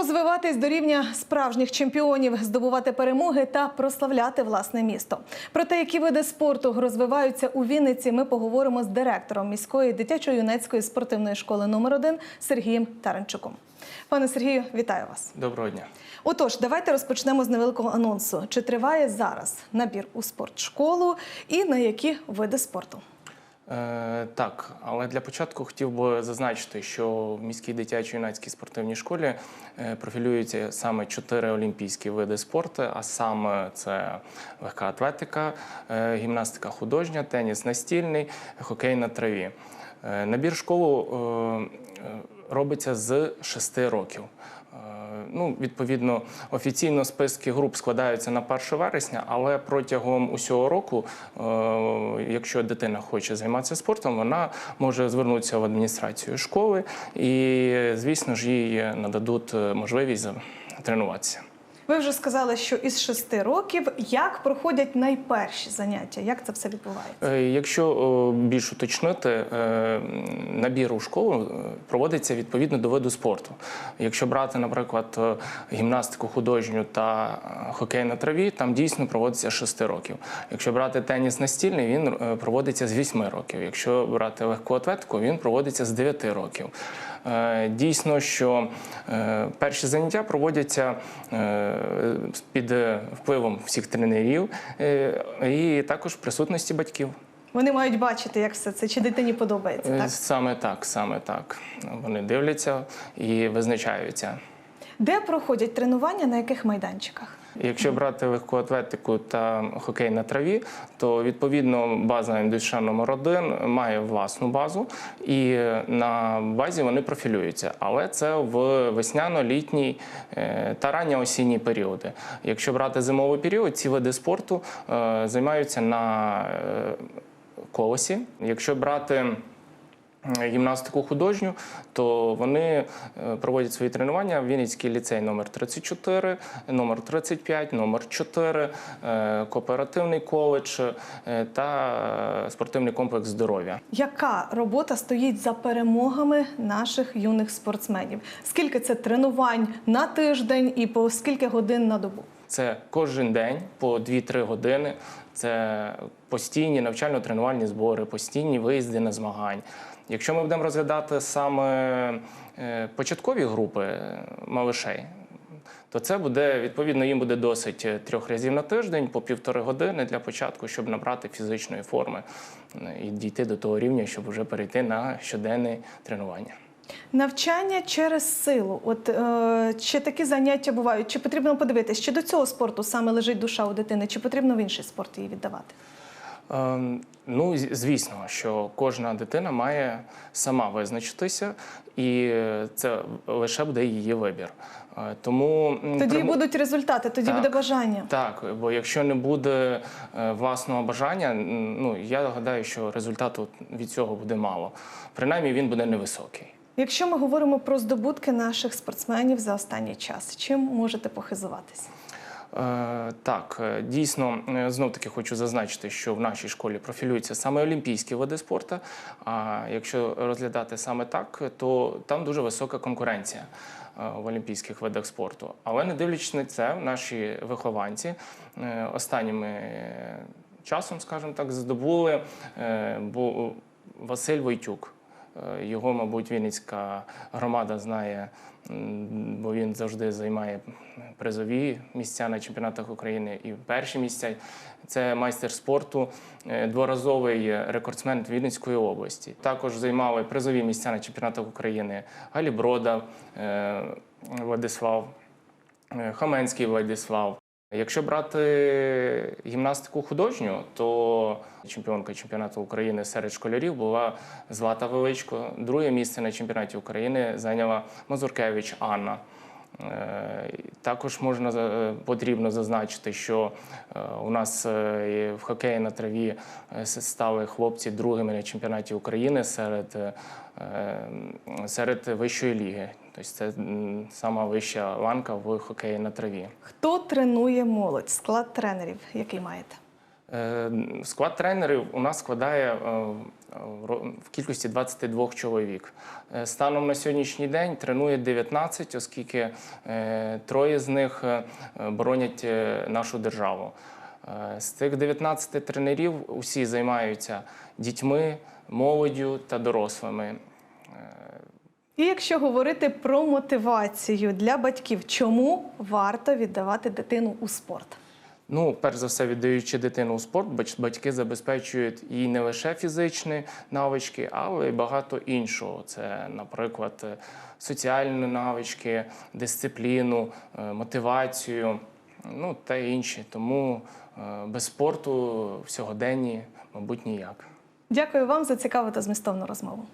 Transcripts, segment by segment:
Розвиватись до рівня справжніх чемпіонів, здобувати перемоги та прославляти власне місто. Про те, які види спорту розвиваються у Вінниці, ми поговоримо з директором міської дитячо-юнацької спортивної школи номер 1 Сергієм Таранчуком. Пане Сергію, вітаю вас. Доброго дня. Отож, давайте розпочнемо з невеликого анонсу. Чи триває зараз набір у спортшколу і на які види спорту? Е, так, але для початку хотів би зазначити, що в міській дитячо-юнацькій спортивній школі е, профілюються саме чотири олімпійські види спорту, а саме це легка атлетика, е, гімнастика художня, теніс настільний, хокей на траві. Набір школу робиться з шести років. Е, Ну, відповідно, офіційно списки груп складаються на 1 вересня, але протягом усього року, е, якщо дитина хоче займатися спортом, вона може звернутися в адміністрацію школи і, звісно ж, їй нададуть е, можливість тренуватися. Ви вже сказали, що із шести років як проходять найперші заняття? Як це все відбувається? Е, Якщо більш уточнити, е, набір у школу е, проводиться відповідно до виду спорту. Якщо брати, наприклад, гімнастику художню та хокей на траві, там дійсно проводиться 6 років. Якщо брати теніс настільний, він проводиться з 8 років. Якщо брати легку атлетику, він проводиться з 9 років. Е, Дійсно, що е, перші заняття проводяться е, під впливом всіх тренерів і також в присутності батьків. Вони мають бачити, як все це, чи дитині подобається, так? Саме так, саме так. Вони дивляться і визначаються. Де проходять тренування, на яких майданчиках? Якщо брати легку атлетику та хокей на траві, то відповідно база індуша номер 1 має власну базу, і на базі вони профілюються. Але це в весняно-літній е, та ранньо-осінній періоди. Якщо брати зимовий період, ці види спорту е, займаються на е, колесі. Якщо брати гімнастику художню, то вони е, проводять свої тренування в Вінницький ліцей номер 34, номер 35, номер 4, е, кооперативний коледж е, та спортивний комплекс здоров'я. Яка робота стоїть за перемогами наших юних спортсменів? Скільки це тренувань на тиждень і по скільки годин на добу? Це кожен день по 2-3 години. Це постійні навчально-тренувальні збори, постійні виїзди на змагань. Якщо ми будемо розглядати саме е, початкові групи е, малишей, то це буде відповідно їм буде досить е, трьох разів на тиждень по півтори години для початку, щоб набрати фізичної форми і дійти до того рівня, щоб вже перейти на щоденне тренування. Навчання через силу. От е, чи такі заняття бувають? Чи потрібно подивитись, чи до цього спорту саме лежить душа у дитини, чи потрібно в інший спорт її віддавати? Ем, Ну, звісно, що кожна дитина має сама визначитися, і це лише буде її вибір. Е, Тому Тоді приму- будуть результати, тоді Так. буде бажання. так, бо якщо не буде е, власного бажання, ну я гадаю, що результату від цього буде мало. Принаймні він буде невисокий. Якщо ми говоримо про здобутки наших спортсменів за останній час, чим можете похизуватися? Е, Так, е, дійсно, знов таки хочу зазначити, що в нашій школі профілюються саме олімпійські види спорту. А якщо розглядати саме так, то там дуже висока конкуренція е, в олімпійських видах спорту. Але не дивлячись на це, наші вихованці е, останніми е, часом, скажімо так, здобули е, Василь Войтюк. Е, Його, мабуть, Вінницька громада знає, бо він завжди займає призові місця на чемпіонатах України і перші місця. Це майстер спорту, е, дворазовий рекордсмен Вінницької області. Також займали призові місця на чемпіонатах України Галіброда, е, Владислав, Хаменський Владислав. Якщо брати гімнастику художню, то чемпіонка чемпіонату України серед школярів була Злата Величко. Друге місце на чемпіонаті України зайняла Мазуркевич Анна. Е, Також можна е, потрібно зазначити, що е, у нас в хокеї на траві стали хлопці другими на чемпіонаті України серед, серед вищої ліги. Тобто це сама вища ланка в хокеї на траві. Хто тренує молодь? Склад тренерів, який маєте? Е, Склад тренерів у нас складає е, в кількості 22 чоловік. Е, Станом на сьогоднішній день тренує 19, оскільки е, троє з них боронять нашу державу. З цих 19 тренерів усі займаються дітьми, молоддю та дорослими. І якщо говорити про мотивацію для батьків, чому варто віддавати дитину у спорт? Ну, перш за все, віддаючи дитину у спорт, батьки забезпечують їй не лише фізичні навички, але й багато іншого. Це, наприклад, е, соціальні навички, дисципліну, е, мотивацію, ну та інші. Тому е, без спорту в сьогоденні, мабуть, ніяк. Дякую вам за цікаву та змістовну розмову.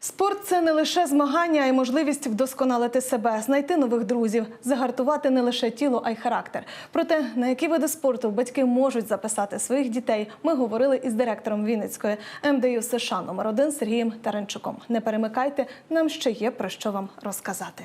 Спорт це не лише змагання, а й можливість вдосконалити себе, знайти нових друзів, загартувати не лише тіло, а й характер. Про те, на які види спорту батьки можуть записати своїх дітей, ми говорили із директором Вінницької МДЮ США номер 1 Сергієм Таранчуком. Не перемикайте, нам ще є про що вам розказати.